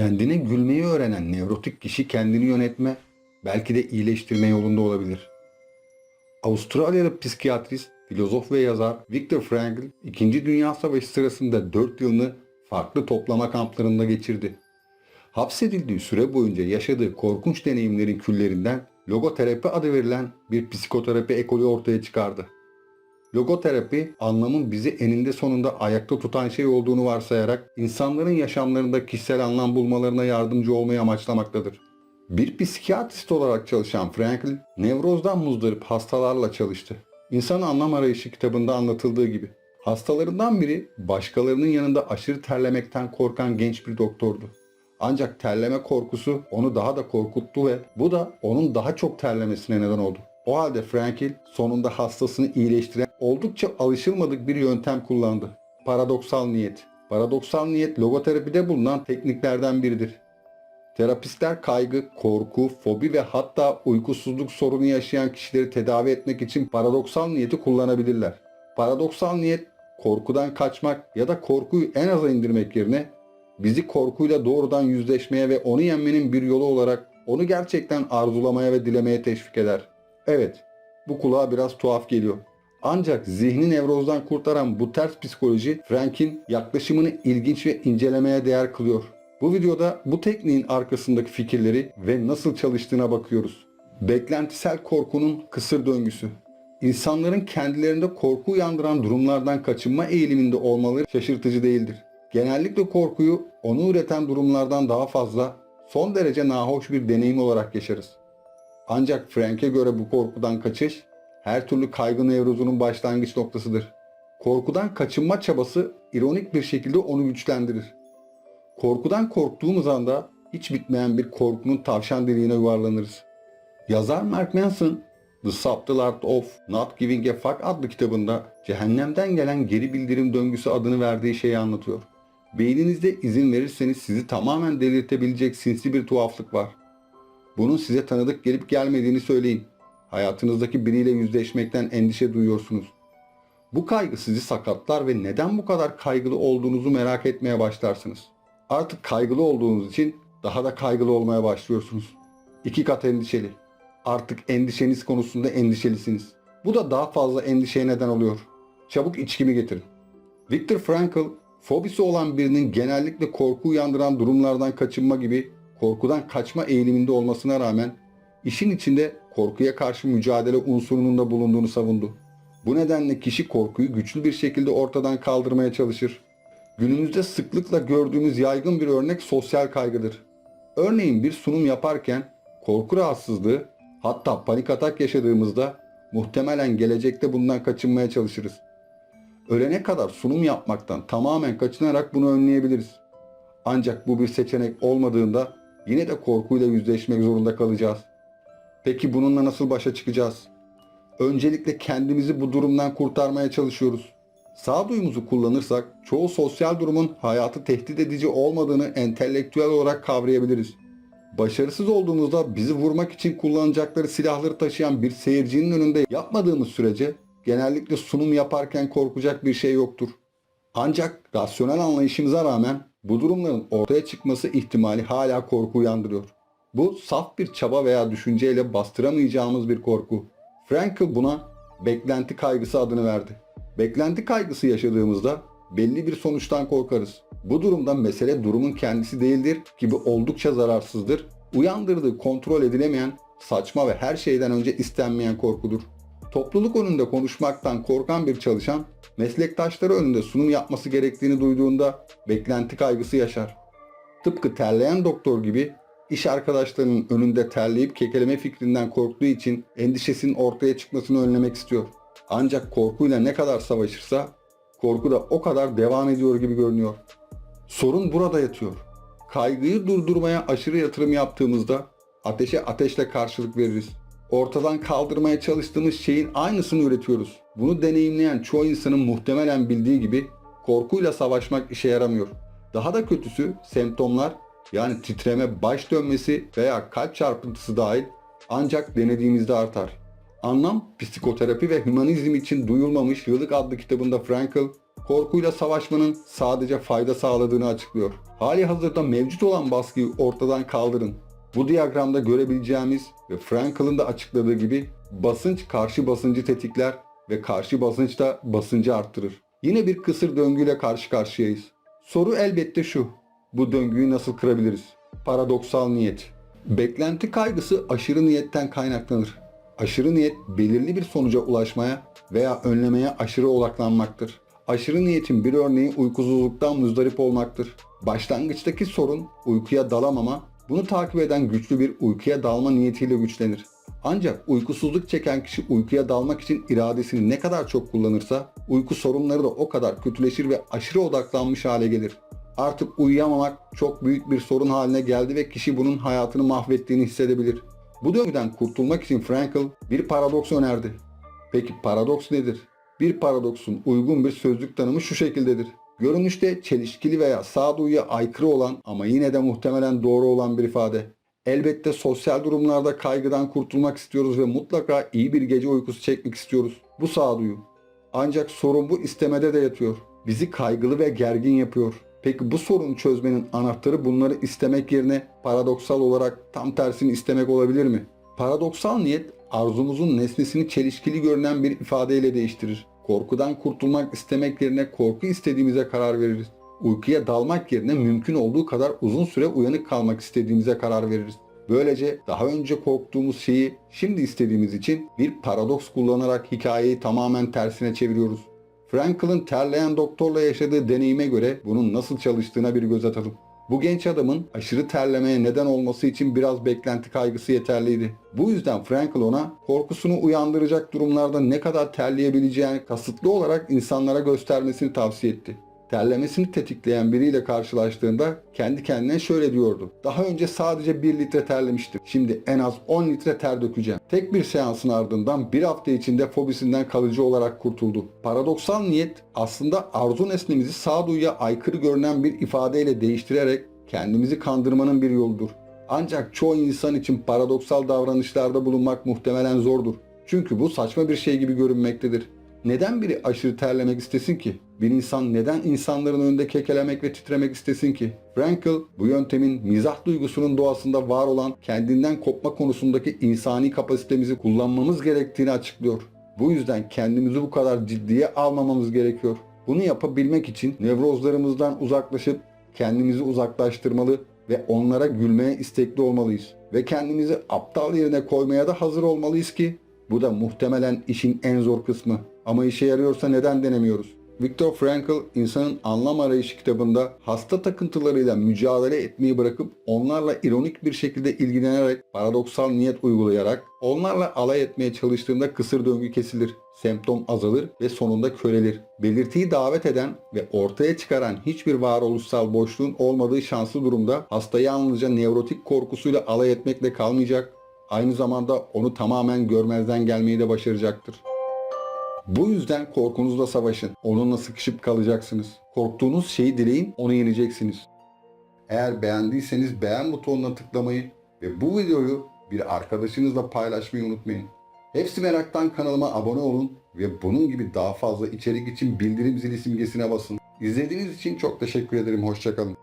Kendine gülmeyi öğrenen nevrotik kişi kendini yönetme, belki de iyileştirme yolunda olabilir. Avustralyalı psikiyatrist, filozof ve yazar Viktor Frankl, 2. Dünya Savaşı sırasında 4 yılını farklı toplama kamplarında geçirdi. Hapsedildiği süre boyunca yaşadığı korkunç deneyimlerin küllerinden logoterapi adı verilen bir psikoterapi ekolü ortaya çıkardı. Logoterapi, anlamın bizi eninde sonunda ayakta tutan şey olduğunu varsayarak insanların yaşamlarında kişisel anlam bulmalarına yardımcı olmayı amaçlamaktadır. Bir psikiyatrist olarak çalışan Frankl, nevrozdan muzdarip hastalarla çalıştı. İnsan Anlam Arayışı kitabında anlatıldığı gibi. Hastalarından biri başkalarının yanında aşırı terlemekten korkan genç bir doktordu. Ancak terleme korkusu onu daha da korkuttu ve bu da onun daha çok terlemesine neden oldu. O halde Frankl sonunda hastasını iyileştiren oldukça alışılmadık bir yöntem kullandı. Paradoksal niyet. Paradoksal niyet logoterapide bulunan tekniklerden biridir. Terapistler kaygı, korku, fobi ve hatta uykusuzluk sorunu yaşayan kişileri tedavi etmek için paradoksal niyeti kullanabilirler. Paradoksal niyet korkudan kaçmak ya da korkuyu en aza indirmek yerine bizi korkuyla doğrudan yüzleşmeye ve onu yenmenin bir yolu olarak onu gerçekten arzulamaya ve dilemeye teşvik eder. Evet, bu kulağa biraz tuhaf geliyor. Ancak zihni nevrozdan kurtaran bu ters psikoloji Frank'in yaklaşımını ilginç ve incelemeye değer kılıyor. Bu videoda bu tekniğin arkasındaki fikirleri ve nasıl çalıştığına bakıyoruz. Beklentisel korkunun kısır döngüsü. İnsanların kendilerinde korku uyandıran durumlardan kaçınma eğiliminde olmaları şaşırtıcı değildir. Genellikle korkuyu onu üreten durumlardan daha fazla son derece nahoş bir deneyim olarak yaşarız. Ancak Frank'e göre bu korkudan kaçış her türlü kaygı nevrozunun başlangıç noktasıdır. Korkudan kaçınma çabası ironik bir şekilde onu güçlendirir. Korkudan korktuğumuz anda hiç bitmeyen bir korkunun tavşan deliğine yuvarlanırız. Yazar Mark Manson, The Subtle Art of Not Giving a Fuck adlı kitabında cehennemden gelen geri bildirim döngüsü adını verdiği şeyi anlatıyor. Beyninizde izin verirseniz sizi tamamen delirtebilecek sinsi bir tuhaflık var. Bunun size tanıdık gelip gelmediğini söyleyin. Hayatınızdaki biriyle yüzleşmekten endişe duyuyorsunuz. Bu kaygı sizi sakatlar ve neden bu kadar kaygılı olduğunuzu merak etmeye başlarsınız. Artık kaygılı olduğunuz için daha da kaygılı olmaya başlıyorsunuz. İki kat endişeli. Artık endişeniz konusunda endişelisiniz. Bu da daha fazla endişeye neden oluyor. Çabuk içkimi getirin. Viktor Frankl, fobisi olan birinin genellikle korku uyandıran durumlardan kaçınma gibi korkudan kaçma eğiliminde olmasına rağmen işin içinde korkuya karşı mücadele unsurunun da bulunduğunu savundu. Bu nedenle kişi korkuyu güçlü bir şekilde ortadan kaldırmaya çalışır. Günümüzde sıklıkla gördüğümüz yaygın bir örnek sosyal kaygıdır. Örneğin bir sunum yaparken korku rahatsızlığı hatta panik atak yaşadığımızda muhtemelen gelecekte bundan kaçınmaya çalışırız. Ölene kadar sunum yapmaktan tamamen kaçınarak bunu önleyebiliriz. Ancak bu bir seçenek olmadığında yine de korkuyla yüzleşmek zorunda kalacağız. Peki bununla nasıl başa çıkacağız? Öncelikle kendimizi bu durumdan kurtarmaya çalışıyoruz. Sağduyumuzu kullanırsak çoğu sosyal durumun hayatı tehdit edici olmadığını entelektüel olarak kavrayabiliriz. Başarısız olduğumuzda bizi vurmak için kullanacakları silahları taşıyan bir seyircinin önünde yapmadığımız sürece genellikle sunum yaparken korkacak bir şey yoktur. Ancak rasyonel anlayışımıza rağmen bu durumların ortaya çıkması ihtimali hala korku uyandırıyor. Bu saf bir çaba veya düşünceyle bastıramayacağımız bir korku. Frankl buna beklenti kaygısı adını verdi. Beklenti kaygısı yaşadığımızda belli bir sonuçtan korkarız. Bu durumda mesele durumun kendisi değildir gibi oldukça zararsızdır. Uyandırdığı kontrol edilemeyen, saçma ve her şeyden önce istenmeyen korkudur. Topluluk önünde konuşmaktan korkan bir çalışan, meslektaşları önünde sunum yapması gerektiğini duyduğunda beklenti kaygısı yaşar. Tıpkı terleyen doktor gibi iş arkadaşlarının önünde terleyip kekeleme fikrinden korktuğu için endişesinin ortaya çıkmasını önlemek istiyor. Ancak korkuyla ne kadar savaşırsa korku da o kadar devam ediyor gibi görünüyor. Sorun burada yatıyor. Kaygıyı durdurmaya aşırı yatırım yaptığımızda ateşe ateşle karşılık veririz. Ortadan kaldırmaya çalıştığımız şeyin aynısını üretiyoruz. Bunu deneyimleyen çoğu insanın muhtemelen bildiği gibi korkuyla savaşmak işe yaramıyor. Daha da kötüsü semptomlar yani titreme, baş dönmesi veya kalp çarpıntısı dahil ancak denediğimizde artar. Anlam, psikoterapi ve hümanizm için duyulmamış yıllık adlı kitabında Frankl, korkuyla savaşmanın sadece fayda sağladığını açıklıyor. Hali hazırda mevcut olan baskıyı ortadan kaldırın. Bu diyagramda görebileceğimiz ve Frankel'ın da açıkladığı gibi basınç karşı basıncı tetikler ve karşı basınç da basıncı arttırır. Yine bir kısır döngüyle karşı karşıyayız. Soru elbette şu. Bu döngüyü nasıl kırabiliriz? Paradoksal niyet. Beklenti kaygısı aşırı niyetten kaynaklanır. Aşırı niyet belirli bir sonuca ulaşmaya veya önlemeye aşırı odaklanmaktır. Aşırı niyetin bir örneği uykusuzluktan muzdarip olmaktır. Başlangıçtaki sorun uykuya dalamama, bunu takip eden güçlü bir uykuya dalma niyetiyle güçlenir. Ancak uykusuzluk çeken kişi uykuya dalmak için iradesini ne kadar çok kullanırsa uyku sorunları da o kadar kötüleşir ve aşırı odaklanmış hale gelir. Artık uyuyamamak çok büyük bir sorun haline geldi ve kişi bunun hayatını mahvettiğini hissedebilir. Bu döngüden kurtulmak için Frankl bir paradoks önerdi. Peki paradoks nedir? Bir paradoksun uygun bir sözlük tanımı şu şekildedir. Görünüşte çelişkili veya sağduyuya aykırı olan ama yine de muhtemelen doğru olan bir ifade. Elbette sosyal durumlarda kaygıdan kurtulmak istiyoruz ve mutlaka iyi bir gece uykusu çekmek istiyoruz. Bu sağduyu. Ancak sorun bu istemede de yatıyor. Bizi kaygılı ve gergin yapıyor. Peki bu sorunu çözmenin anahtarı bunları istemek yerine paradoksal olarak tam tersini istemek olabilir mi? Paradoksal niyet arzumuzun nesnesini çelişkili görünen bir ifadeyle değiştirir. Korkudan kurtulmak istemek yerine korku istediğimize karar veririz. Uykuya dalmak yerine mümkün olduğu kadar uzun süre uyanık kalmak istediğimize karar veririz. Böylece daha önce korktuğumuz şeyi şimdi istediğimiz için bir paradoks kullanarak hikayeyi tamamen tersine çeviriyoruz. Frankl'ın terleyen doktorla yaşadığı deneyime göre bunun nasıl çalıştığına bir göz atalım. Bu genç adamın aşırı terlemeye neden olması için biraz beklenti kaygısı yeterliydi. Bu yüzden Frankl ona korkusunu uyandıracak durumlarda ne kadar terleyebileceğini kasıtlı olarak insanlara göstermesini tavsiye etti. Terlemesini tetikleyen biriyle karşılaştığında kendi kendine şöyle diyordu. Daha önce sadece 1 litre terlemiştim. Şimdi en az 10 litre ter dökeceğim. Tek bir seansın ardından bir hafta içinde fobisinden kalıcı olarak kurtuldu. Paradoksal niyet aslında arzu nesnemizi sağduyuya aykırı görünen bir ifadeyle değiştirerek kendimizi kandırmanın bir yoludur. Ancak çoğu insan için paradoksal davranışlarda bulunmak muhtemelen zordur. Çünkü bu saçma bir şey gibi görünmektedir. Neden biri aşırı terlemek istesin ki? Bir insan neden insanların önünde kekelemek ve titremek istesin ki? Frankl bu yöntemin mizah duygusunun doğasında var olan kendinden kopma konusundaki insani kapasitemizi kullanmamız gerektiğini açıklıyor. Bu yüzden kendimizi bu kadar ciddiye almamamız gerekiyor. Bunu yapabilmek için nevrozlarımızdan uzaklaşıp kendimizi uzaklaştırmalı ve onlara gülmeye istekli olmalıyız. Ve kendimizi aptal yerine koymaya da hazır olmalıyız ki bu da muhtemelen işin en zor kısmı. Ama işe yarıyorsa neden denemiyoruz? Viktor Frankl insanın anlam arayışı kitabında hasta takıntılarıyla mücadele etmeyi bırakıp onlarla ironik bir şekilde ilgilenerek paradoksal niyet uygulayarak onlarla alay etmeye çalıştığında kısır döngü kesilir, semptom azalır ve sonunda körelir. Belirtiyi davet eden ve ortaya çıkaran hiçbir varoluşsal boşluğun olmadığı şanslı durumda hasta yalnızca nevrotik korkusuyla alay etmekle kalmayacak, aynı zamanda onu tamamen görmezden gelmeyi de başaracaktır. Bu yüzden korkunuzla savaşın. Onunla sıkışıp kalacaksınız. Korktuğunuz şeyi dileyin, onu yeneceksiniz. Eğer beğendiyseniz beğen butonuna tıklamayı ve bu videoyu bir arkadaşınızla paylaşmayı unutmayın. Hepsi Merak'tan kanalıma abone olun ve bunun gibi daha fazla içerik için bildirim zili simgesine basın. İzlediğiniz için çok teşekkür ederim. Hoşçakalın.